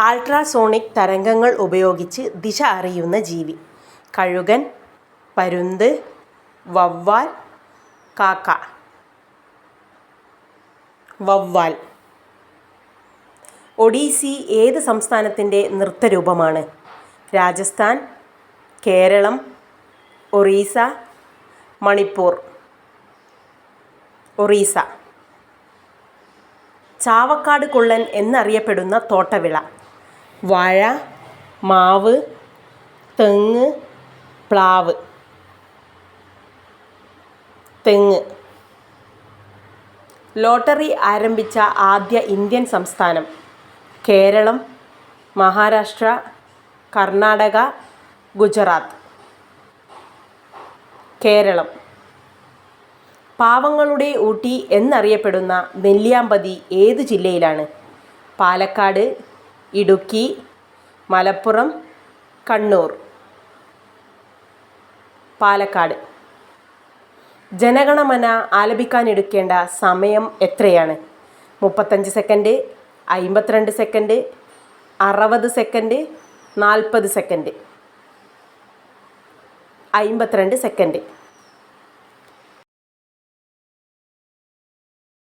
Ultrasonic തരംഗങ്ങൾ ഉപയോഗിച്ച് ദിശ അറിയുന്ന ജീവി. കഴുകൻ പരുന്ത് വവ്വാൽ കാക്ക. വവ്വാൽ. ഒഡീസി ഏത് സംസ്ഥാനത്തിന്റെ നൃത്തരൂപമാണ്? രാജസ്ഥാൻ കേരളം ഒറീസ മണിപ്പൂർ. ഒറീസ. ചാവക്കാട് കുള്ളൻ എന്നറിയപ്പെടുന്ന തോട്ടവിള. വാഴ മാവ് തെങ്ങ് പ്ലാവ്. തെങ്ങ്. ലോട്ടറി ആരംഭിച്ച ആദ്യ ഇന്ത്യൻ സംസ്ഥാനം കേരളം മഹാരാഷ്ട്ര കർണാടക ഗുജറാത്ത്. കേരളം. പാവങ്ങളുടെ ഊട്ടി എന്നറിയപ്പെടുന്ന നെല്ലിയാമ്പതി ഏത് ജില്ലയിലാണ്? പാലക്കാട് ഇടുക്കി മലപ്പുറം കണ്ണൂർ. പാലക്കാട്. ജനഗണമന ആലപിക്കാനെടുക്കേണ്ട സമയം എത്രയാണ്? മുപ്പത്തഞ്ച് സെക്കൻഡ് അമ്പത്തിരണ്ട് സെക്കൻഡ് അറുപത് സെക്കൻഡ് നാൽപ്പത് സെക്കൻഡ്. അമ്പത്തിരണ്ട് സെക്കൻഡ്.